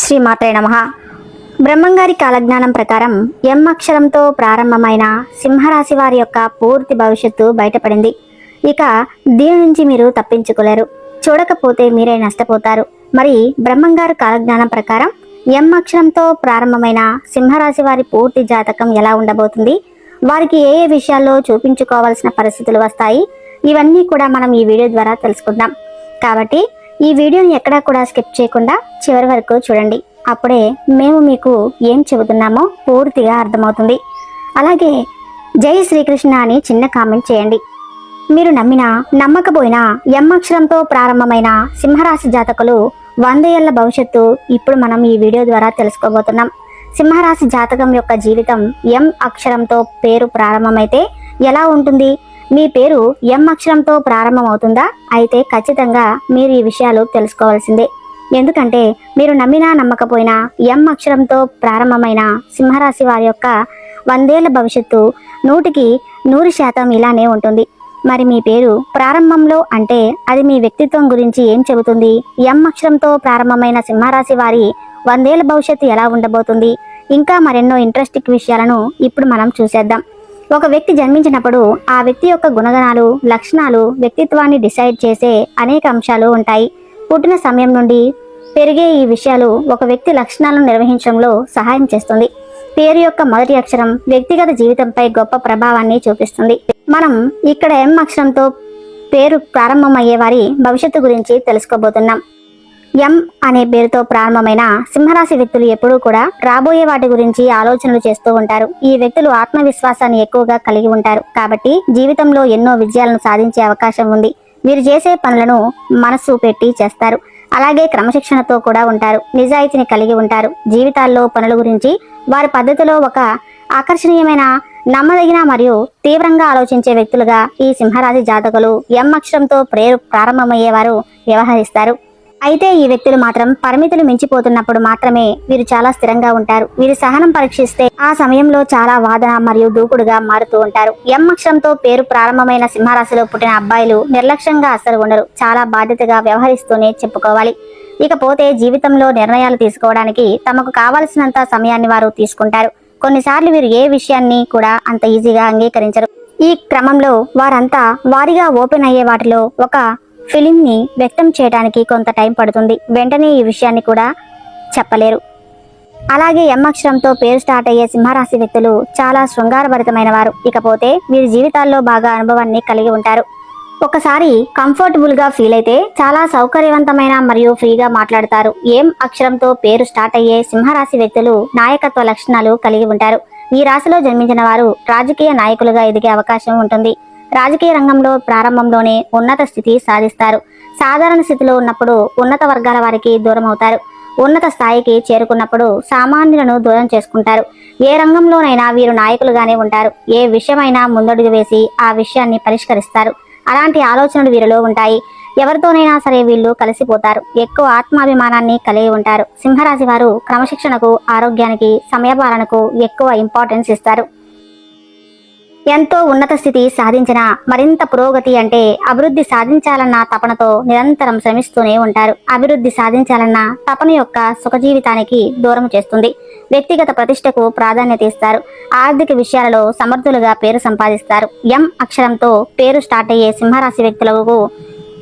శ్రీ మాత్రే నమ. బ్రహ్మంగారి కాలజ్ఞానం ప్రకారం ఎం అక్షరంతో ప్రారంభమైన సింహరాశి వారి యొక్క పూర్తి భవిష్యత్తు బయటపడింది. ఇక దీని నుంచి మీరు తప్పించుకోలేరు. చూడకపోతే మీరే నష్టపోతారు. మరి బ్రహ్మంగారు కాలజ్ఞానం ప్రకారం ఎం అక్షరంతో ప్రారంభమైన సింహరాశి వారి పూర్తి జాతకం ఎలా ఉండబోతుంది? వారికి ఏ ఏ విషయాల్లో చూపించుకోవాల్సిన పరిస్థితులు వస్తాయి? ఇవన్నీ కూడా మనం ఈ వీడియో ద్వారా తెలుసుకుందాం. కాబట్టి ఈ వీడియోని ఎక్కడా కూడా స్కిప్ చేయకుండా చివరి వరకు చూడండి. అప్పుడే మేము మీకు ఏం చెబుతున్నామో పూర్తిగా అర్థమవుతుంది. అలాగే జై శ్రీకృష్ణ అని చిన్న కామెంట్ చేయండి. మీరు నమ్మినా నమ్మకపోయినా ఎం అక్షరంతో ప్రారంభమైన సింహరాశి జాతకులు వంద ఏళ్ళ భవిష్యత్తు ఇప్పుడు మనం ఈ వీడియో ద్వారా తెలుసుకోబోతున్నాం. సింహరాశి జాతకం యొక్క జీవితం ఎం అక్షరంతో పేరు ప్రారంభమైతే ఎలా ఉంటుంది? మీ పేరు ఎం అక్షరంతో ప్రారంభమవుతుందా? అయితే ఖచ్చితంగా మీరు ఈ విషయాలు తెలుసుకోవాల్సిందే. ఎందుకంటే మీరు నమ్మినా నమ్మకపోయినా ఎం అక్షరంతో ప్రారంభమైన సింహరాశి వారి యొక్క వందేళ్ళ భవిష్యత్తు నూటికి నూరు శాతం ఇలానే ఉంటుంది. మరి మీ పేరు ప్రారంభంలో అంటే అది మీ వ్యక్తిత్వం గురించి ఏం చెబుతుంది? ఎం అక్షరంతో ప్రారంభమైన సింహరాశి వారి వందేళ్ళ భవిష్యత్తు ఎలా ఉండబోతుంది? ఇంకా మరెన్నో ఇంట్రెస్టింగ్ విషయాలను ఇప్పుడు మనం చూసేద్దాం. ఒక వ్యక్తి జన్మించినప్పుడు ఆ వ్యక్తి యొక్క గుణగణాలు లక్షణాలు వ్యక్తిత్వాన్ని డిసైడ్ చేసే అనేక అంశాలు ఉంటాయి. పుట్టిన సమయం నుండి పెరిగే ఈ విషయాలు ఒక వ్యక్తి లక్షణాలను నిర్వహించడంలో సహాయం చేస్తుంది. పేరు యొక్క మొదటి అక్షరం వ్యక్తిగత జీవితంపై గొప్ప ప్రభావాన్ని చూపిస్తుంది. మనం ఇక్కడ ఎం అక్షరంతో పేరు ప్రారంభమయ్యే వారి భవిష్యత్తు గురించి తెలుసుకోబోతున్నాం. ఎం అనే పేరుతో ప్రారంభమైన సింహరాశి వ్యక్తులు ఎప్పుడూ కూడా రాబోయే వాటి గురించి ఆలోచనలు చేస్తూ ఉంటారు. ఈ వ్యక్తులు ఆత్మవిశ్వాసాన్ని ఎక్కువగా కలిగి ఉంటారు. కాబట్టి జీవితంలో ఎన్నో విజయాలను సాధించే అవకాశం ఉంది. మీరు చేసే పనులను మనస్సు పెట్టి చేస్తారు. అలాగే క్రమశిక్షణతో కూడా ఉంటారు. నిజాయితీని కలిగి ఉంటారు. జీవితాల్లో పనుల గురించి వారి పద్ధతిలో ఒక ఆకర్షణీయమైన నమ్మదగిన మరియు తీవ్రంగా ఆలోచించే వ్యక్తులుగా ఈ సింహరాశి జాతకులు ఎం అక్షరంతో ప్రేరు ప్రారంభమయ్యేవారు వ్యవహరిస్తారు. అయితే ఈ వ్యక్తులు మాత్రం పరిమితులు మించిపోతున్నప్పుడు మాత్రమే వీరు చాలా స్థిరంగా ఉంటారు. వీరి సహనం పరీక్షిస్తే ఆ సమయంలో చాలా వాదన మరియు దూకుడుగా మారుతూ ఉంటారు. ఎం అక్షరంతో పేరు ప్రారంభమైన సింహరాశిలో పుట్టిన అబ్బాయిలు నిర్లక్ష్యంగా అస్సలు ఉండరు. చాలా బాధ్యతగా వ్యవహరిస్తూనే చెప్పుకోవాలి. ఇకపోతే జీవితంలో నిర్ణయాలు తీసుకోవడానికి తమకు కావలసినంత సమయాన్ని వారు తీసుకుంటారు. కొన్నిసార్లు వీరు ఏ విషయాన్ని కూడా అంత ఈజీగా అంగీకరించరు. ఈ క్రమంలో వారంతా వారిగా ఓపెన్ అయ్యే వాటిలో ఒక ఫిలింని వ్యక్తం చేయడానికి కొంత టైం పడుతుంది. వెంటనే ఈ విషయాన్ని కూడా చెప్పలేరు. అలాగే ఎం అక్షరంతో పేరు స్టార్ట్ అయ్యే సింహరాశి వ్యక్తులు చాలా శృంగారభరితమైన వారు ఇకపోతే వీరి జీవితాల్లో బాగా అనుభవాన్ని కలిగి ఉంటారు. ఒకసారి కంఫర్టబుల్గా ఫీల్ అయితే చాలా సౌకర్యవంతమైన మరియు ఫ్రీగా మాట్లాడతారు. ఏం అక్షరంతో పేరు స్టార్ట్ అయ్యే సింహరాశి వ్యక్తులు నాయకత్వ లక్షణాలు కలిగి ఉంటారు. ఈ రాశిలో జన్మించిన వారు రాజకీయ నాయకులుగా ఎదిగే అవకాశం ఉంటుంది. రాజకీయ రంగంలో ప్రారంభంలోనే ఉన్నత స్థితి సాధిస్తారు. సాధారణ స్థితిలో ఉన్నప్పుడు ఉన్నత వర్గాల వారికి దూరం అవుతారు. ఉన్నత స్థాయికి చేరుకున్నప్పుడు సామాన్యులను దూరం చేసుకుంటారు. ఏ రంగంలోనైనా వీరు నాయకులుగానే ఉంటారు. ఏ విషయమైనా ముందడుగు వేసి ఆ విషయాన్ని పరిష్కరిస్తారు. అలాంటి ఆలోచనలు వీరిలో ఉంటాయి. ఎవరితోనైనా సరే వీళ్ళు కలిసిపోతారు. ఎక్కువ ఆత్మాభిమానాన్ని కలిగి ఉంటారు. సింహరాశి వారు క్రమశిక్షణకు ఆరోగ్యానికి సమయపాలనకు ఎక్కువ ఇంపార్టెన్స్ ఇస్తారు. ఎంతో ఉన్నత స్థితి సాధించిన మరింత పురోగతి అంటే అభివృద్ధి సాధించాలన్న తపనతో నిరంతరం శ్రమిస్తూనే ఉంటారు. అభివృద్ధి సాధించాలన్న తపన యొక్క సుఖజీవితానికి దూరం చేస్తుంది. వ్యక్తిగత ప్రతిష్టకు ప్రాధాన్యత ఇస్తారు. ఆర్థిక విషయాలలో సమర్థులుగా పేరు సంపాదిస్తారు. ఎం అక్షరంతో పేరు స్టార్ట్ అయ్యే సింహరాశి వ్యక్తులకు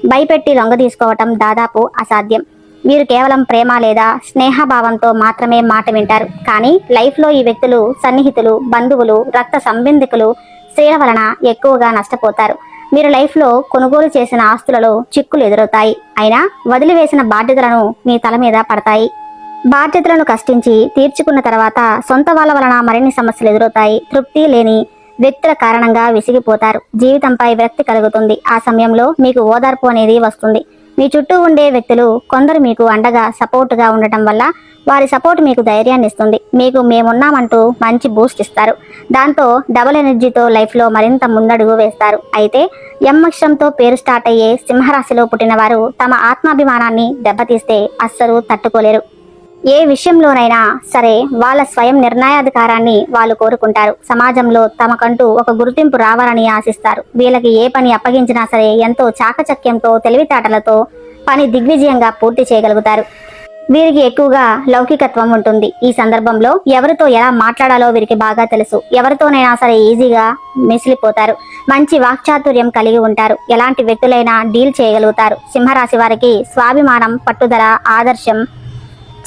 భయపెట్టి లొంగ తీసుకోవటం దాదాపు అసాధ్యం. వీరు కేవలం ప్రేమ లేదా స్నేహభావంతో మాత్రమే మాట వింటారు. కానీ లైఫ్లో ఈ వ్యక్తులు సన్నిహితులు బంధువులు రక్త సంబంధికులు స్త్రీల వలన ఎక్కువగా నష్టపోతారు. మీరు లైఫ్లో కొనుగోలు చేసిన ఆస్తులలో చిక్కులు ఎదురవుతాయి. అయినా వదిలివేసిన బాధ్యతలను మీ తల మీద పడతాయి. బాధ్యతలను కష్టించి తీర్చుకున్న తర్వాత సొంత వాళ్ళ వలన మరిన్ని సమస్యలు ఎదురవుతాయి. తృప్తి లేని వ్యక్తుల కారణంగా విసిగిపోతారు. జీవితంపై విరక్తి కలుగుతుంది. ఆ సమయంలో మీకు ఓదార్పు అనేది వస్తుంది. మీ చుట్టూ ఉండే వ్యక్తులు కొందరు మీకు అండగా సపోర్ట్గా ఉండటం వల్ల వారి సపోర్ట్ మీకు ధైర్యాన్ని ఇస్తుంది. మీకు మేమున్నామంటూ మంచి బూస్ట్ ఇస్తారు. దాంతో డబుల్ ఎనర్జీతో లైఫ్లో మరింత ముందడుగు వేస్తారు. అయితే యమ్మక్షంతో పేరు స్టార్ట్ అయ్యే సింహరాశిలో పుట్టిన వారు తమ ఆత్మాభిమానాన్ని దెబ్బతీస్తే అస్సలు తట్టుకోలేరు. ఏ విషయంలోనైనా సరే వాళ్ళ స్వయం నిర్ణయాధికారాన్ని వాళ్ళు కోరుకుంటారు. సమాజంలో తమకంటూ ఒక గుర్తింపు రావాలని ఆశిస్తారు. వీళ్ళకి ఏ పని అప్పగించినా సరే ఎంతో చాకచక్యంతో తెలివితేటలతో పని దిగ్విజయంగా పూర్తి చేయగలుగుతారు. వీరికి ఎక్కువగా లౌకికత్వం ఉంటుంది. ఈ సందర్భంలో ఎవరితో ఎలా మాట్లాడాలో వీరికి బాగా తెలుసు. ఎవరితోనైనా సరే ఈజీగా మిసిలిపోతారు. మంచి వాక్చాతుర్యం కలిగి ఉంటారు. ఎలాంటి వ్యక్తులైనా డీల్ చేయగలుగుతారు. సింహరాశి వారికి స్వాభిమానం పట్టుదల ఆదర్శం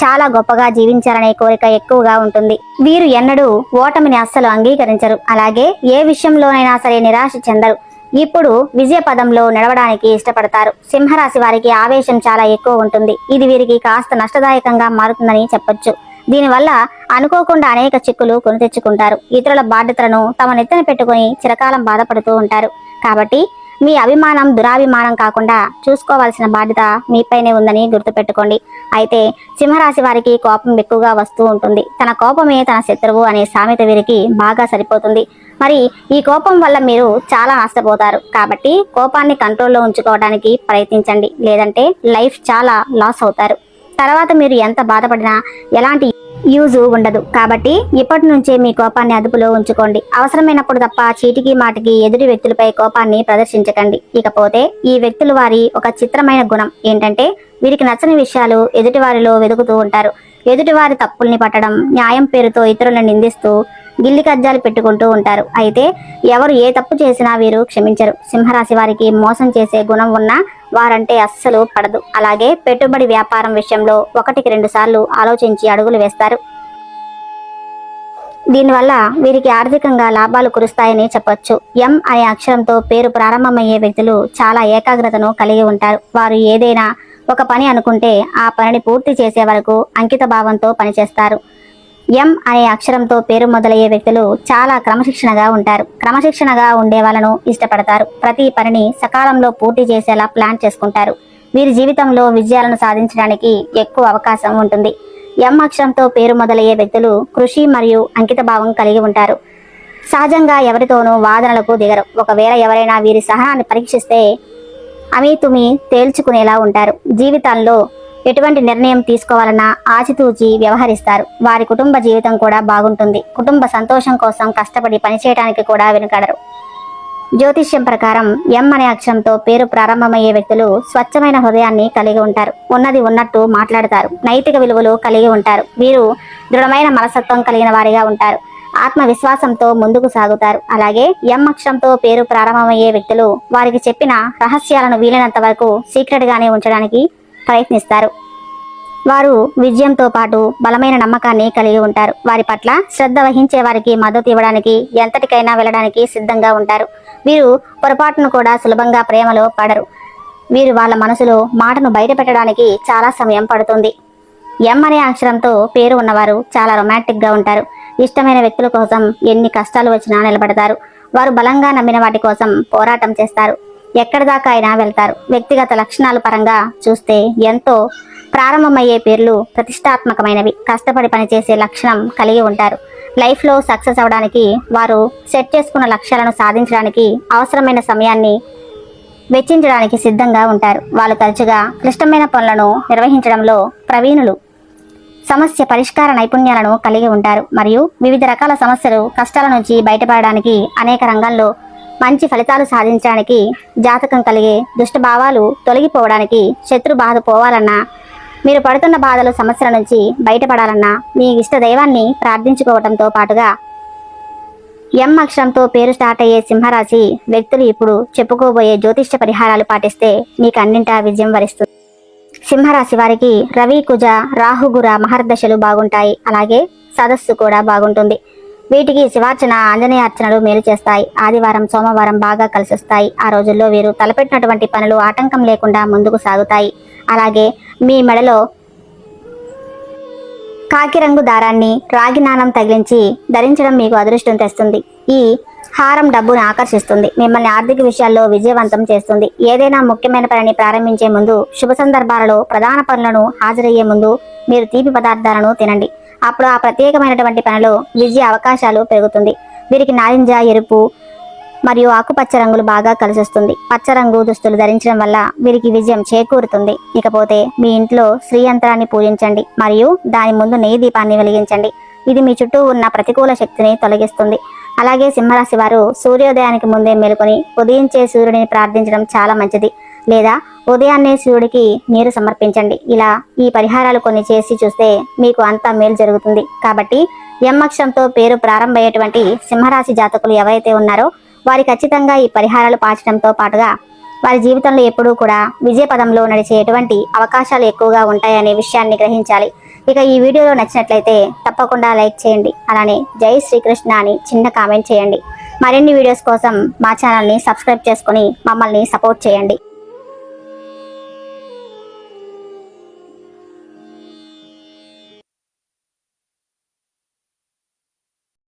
చాలా గొప్పగా జీవించాలనే కోరిక ఎక్కువగా ఉంటుంది. వీరు ఎన్నడూ ఓటమిని అస్సలు అంగీకరించరు. అలాగే ఏ విషయంలోనైనా సరే నిరాశ చెందరు. ఇప్పుడు విజయ పదంలో నడవడానికి ఇష్టపడతారు. సింహరాశి వారికి ఆవేశం చాలా ఎక్కువ ఉంటుంది. ఇది వీరికి కాస్త నష్టదాయకంగా మారుతుందని చెప్పొచ్చు. దీనివల్ల అనుకోకుండా అనేక చిక్కులు కొని తెచ్చుకుంటారు. ఇతరుల బాధ్యతలను తమ నెత్తన పెట్టుకుని చిరకాలం బాధపడుతూ ఉంటారు. కాబట్టి మీ అభిమానం దురాభిమానం కాకుండా చూసుకోవాల్సిన బాధ్యత మీపైనే ఉందని గుర్తుపెట్టుకోండి. అయితే సింహరాశి వారికి కోపం ఎక్కువగా వస్తూ ఉంటుంది. తన కోపమే తన శత్రువు అనే సామెత వీరికి బాగా సరిపోతుంది. మరి ఈ కోపం వల్ల మీరు చాలా నష్టపోతారు. కాబట్టి కోపాన్ని కంట్రోల్లో ఉంచుకోవడానికి ప్రయత్నించండి. లేదంటే లైఫ్ చాలా లాస్ అవుతారు. తర్వాత మీరు ఎంత బాధపడినా ఎలాంటి యూజ్ ఉండదు. కాబట్టి ఇప్పటి నుంచే మీ కోపాన్ని అదుపులో ఉంచుకోండి. అవసరమైనప్పుడు తప్ప చీటికి మాటికి ఎదుటి వ్యక్తులపై కోపాన్ని ప్రదర్శించకండి. ఇకపోతే ఈ వ్యక్తులు వారి ఒక చిత్రమైన గుణం ఏంటంటే వీరికి నచ్చని విషయాలు ఎదుటివారిలో వెతుకుతూ ఉంటారు. ఎదుటివారి తప్పుల్ని పట్టడం న్యాయం పేరుతో ఇతరులను నిందిస్తూ గిల్లి కజ్జాలు పెట్టుకుంటూ ఉంటారు. అయితే ఎవరు ఏ తప్పు చేసినా వీరు క్షమించరు. సింహరాశి వారికి మోసం చేసే గుణం ఉన్నా వారంటే అస్సలు పడదు. అలాగే పెట్టుబడి వ్యాపారం విషయంలో ఒకటికి రెండు సార్లు ఆలోచించి అడుగులు వేస్తారు. దీనివల్ల వీరికి ఆర్థికంగా లాభాలు కురుస్తాయని చెప్పొచ్చు. ఎం అనే అక్షరంతో పేరు ప్రారంభమయ్యే వ్యక్తులు చాలా ఏకాగ్రతను కలిగి ఉంటారు. వారు ఏదైనా ఒక పని అనుకుంటే ఆ పనిని పూర్తి చేసే వరకు అంకిత భావంతో పనిచేస్తారు. ఎం అనే అక్షరంతో పేరు మొదలయ్యే వ్యక్తులు చాలా క్రమశిక్షణగా ఉంటారు. క్రమశిక్షణగా ఉండే వాళ్ళను ఇష్టపడతారు. ప్రతి పనిని సకాలంలో పూర్తి చేసేలా ప్లాన్ చేసుకుంటారు. వీరి జీవితంలో విజయాలను సాధించడానికి ఎక్కువ అవకాశం ఉంటుంది. ఎం అక్షరంతో పేరు మొదలయ్యే వ్యక్తులు కృషి మరియు అంకిత భావం కలిగి ఉంటారు. సహజంగా ఎవరితోనూ వాదనలకు దిగరు. ఒకవేళ ఎవరైనా వీరి సహనాన్ని పరీక్షిస్తే అమీ తుమి తేల్చుకునేలా ఉంటారు. జీవితాల్లో ఎటువంటి నిర్ణయం తీసుకోవాలన్నా ఆచితూచి వ్యవహరిస్తారు. వారి కుటుంబ జీవితం కూడా బాగుంటుంది. కుటుంబ సంతోషం కోసం కష్టపడి పనిచేయడానికి కూడా వెనుకడరు. జ్యోతిష్యం ప్రకారం ఎం అనే అక్షరంతో పేరు ప్రారంభమయ్యే వ్యక్తులు స్వచ్ఛమైన హృదయాన్ని కలిగి ఉంటారు. ఉన్నది ఉన్నట్టు మాట్లాడతారు. నైతిక విలువలు కలిగి ఉంటారు. వీరు దృఢమైన మనసత్వం కలిగిన వారిగా ఉంటారు. ఆత్మవిశ్వాసంతో ముందుకు సాగుతారు. అలాగే ఎం అక్షరంతో పేరు ప్రారంభమయ్యే వ్యక్తులు వారికి చెప్పిన రహస్యాలను వీలైనంత వరకు సీక్రెట్గానే ఉంచడానికి ప్రయత్నిస్తారు. వారు విజయంతో పాటు బలమైన నమ్మకాన్ని కలిగి ఉంటారు. వారి పట్ల శ్రద్ధ వహించే వారికి మద్దతు ఇవ్వడానికి ఎంతటికైనా వెళ్ళడానికి సిద్ధంగా ఉంటారు. వీరు పొరపాటును కూడా సులభంగా ప్రేమలో పడరు. వీరు వాళ్ళ మనసులో మాటను బయట పెట్టడానికి చాలా సమయం పడుతుంది. ఎం అనే అక్షరంతో పేరు ఉన్నవారు చాలా రొమాంటిక్గా ఉంటారు. ఇష్టమైన వ్యక్తుల కోసం ఎన్ని కష్టాలు వచ్చినా నిలబడతారు. వారు బలంగా నమ్మిన వాటి కోసం పోరాటం చేస్తారు. ఎక్కడి దాకా అయినా వెళ్తారు. వ్యక్తిగత లక్షణాల పరంగా చూస్తే ఎంతో ప్రారంభమయ్యే పేర్లు ప్రతిష్టాత్మకమైనవి. కష్టపడి పనిచేసే లక్షణం కలిగి ఉంటారు. లైఫ్లో సక్సెస్ అవడానికి వారు సెట్ చేసుకున్న లక్ష్యాలను సాధించడానికి అవసరమైన సమయాన్ని వెచ్చించడానికి సిద్ధంగా ఉంటారు. వాళ్ళు తరచుగా క్లిష్టమైన పనులను నిర్వహించడంలో ప్రవీణులు. సమస్య పరిష్కార నైపుణ్యాలను కలిగి ఉంటారు. మరియు వివిధ రకాల సమస్యలు కష్టాల నుంచి బయటపడడానికి అనేక రంగాల్లో మంచి ఫలితాలు సాధించడానికి జాతకం కలిగే దుష్టభావాలు తొలగిపోవడానికి శత్రు బాధ పోవాలన్నా మీరు పడుతున్న బాధలు సమస్యల నుంచి బయటపడాలన్నా మీ ఇష్ట దైవాన్ని ప్రార్థించుకోవడంతో పాటుగా ఎం అక్షరంతో పేరు స్టార్ట్ అయ్యే సింహరాశి వ్యక్తులు ఇప్పుడు చెప్పుకోబోయే జ్యోతిష్య పరిహారాలు పాటిస్తే మీకు అన్నింటా విజయం వరిస్తుంది. సింహరాశి వారికి రవి కుజ రాహుగుర మహర్దశలు బాగుంటాయి. అలాగే సదస్సు కూడా బాగుంటుంది. వీటికి శివార్చన ఆంజనేయ అర్చనలు మేలు చేస్తాయి. ఆదివారం సోమవారం బాగా కలిసిస్తాయి. ఆ రోజుల్లో వీరు తలపెట్టినటువంటి పనులు ఆటంకం లేకుండా ముందుకు సాగుతాయి. అలాగే మీ మెడలో కాకిరంగు దారాన్ని రాగి నాణం తగిలించి ధరించడం మీకు అదృష్టం తెస్తుంది. ఈ హారం డబ్బును ఆకర్షిస్తుంది. మిమ్మల్ని ఆర్థిక విషయాల్లో విజయవంతం చేస్తుంది. ఏదైనా ముఖ్యమైన పనిని ప్రారంభించే ముందు శుభ సందర్భాలలో ప్రధాన పనులను హాజరయ్యే ముందు మీరు తీపి పదార్థాలను తినండి. అప్పుడు ఆ ప్రత్యేకమైనటువంటి పనిలో విజయ అవకాశాలు పెరుగుతుంది. వీరికి నారింజ ఎరుపు మరియు ఆకుపచ్చ రంగులు బాగా కలిసొస్తుంది. పచ్చ రంగు దుస్తులు ధరించడం వల్ల వీరికి విజయం చేకూరుతుంది. ఇకపోతే మీ ఇంట్లో శ్రీ యంత్రాన్ని పూజించండి మరియు దాని ముందు నెయ్యి దీపాన్ని వెలిగించండి. ఇది మీ చుట్టూ ఉన్న ప్రతికూల శక్తిని తొలగిస్తుంది. అలాగే సింహరాశి వారు సూర్యోదయానికి ముందే మేలుకొని ఉదయించే సూర్యుడిని ప్రార్థించడం చాలా మంచిది. లేదా ఉదయాన్నే శివుడికి నీరు సమర్పించండి. ఇలా ఈ పరిహారాలు కొన్ని చేసి చూస్తే మీకు అంతా మేలు జరుగుతుంది. కాబట్టి ఎం పేరు ప్రారంభమయ్యేటువంటి సింహరాశి జాతకులు ఎవరైతే ఉన్నారో వారి ఖచ్చితంగా ఈ పరిహారాలు పాచడంతో పాటుగా వారి జీవితంలో ఎప్పుడూ కూడా విజయ పదంలో నడిచే ఎటువంటి అవకాశాలు ఎక్కువగా ఉంటాయనే విషయాన్ని గ్రహించాలి. ఇక ఈ వీడియోలో నచ్చినట్లయితే తప్పకుండా లైక్ చేయండి. అలానే జై శ్రీకృష్ణ అని చిన్న కామెంట్ చేయండి. మరిన్ని వీడియోస్ కోసం మా ఛానల్ని సబ్స్క్రైబ్ చేసుకుని మమ్మల్ని సపోర్ట్ చేయండి.